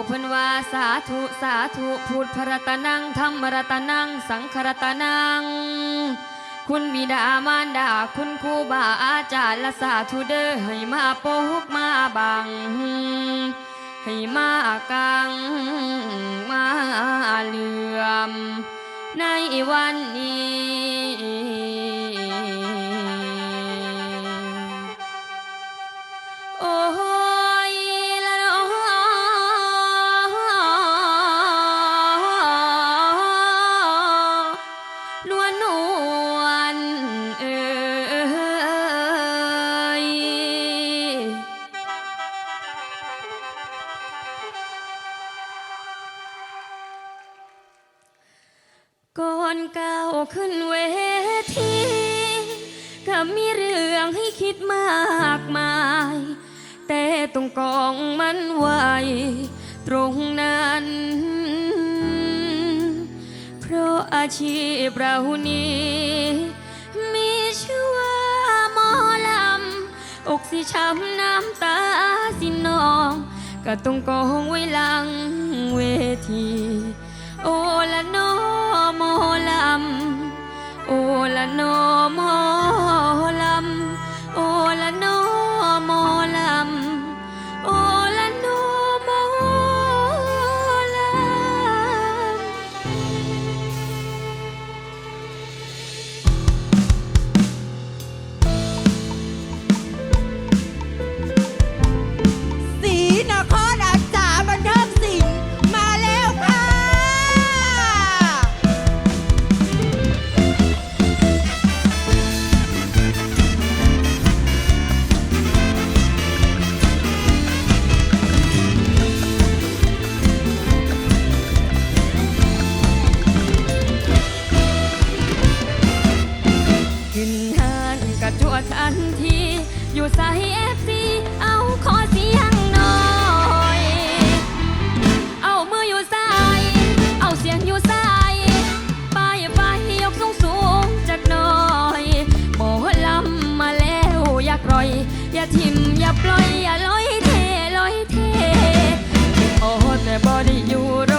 โอเพนวาสาธุสาธุพุทธรัตนังธรรมรัตนังสังฆรัตนัง คุณบิดามารดาคุณครูบาอาจารย์และสาธุเด้อให้มาปกมาบัง ให้มากังมาเหลื่อมในวันนี้ ขึ้นเวทีก็มีเรื่องให้คิดมากมาย แต่ตรงกองมันไวตรงนั้น เพราะอาชีพเรานี้มีชื่อว่าหมอลำอกสิช้ำน้ำตาสินอง ก็ต้องกองไว้หลังเวที โอละนอ ลำโอละโนอหมอ ทันที อยู่ใส่เอฟซีเอาขอเสียงหน่อย เอามืออยู่ใส่เอาเสียงอยู่ใส่ไปไปยกสูงสูงจักหน่อยโมลำมาแล้วอย่ากรอย อย่าทิมอย่าปล่อยอย่าลอยเทลอยเท โอ้แต่บอได้อยู่ร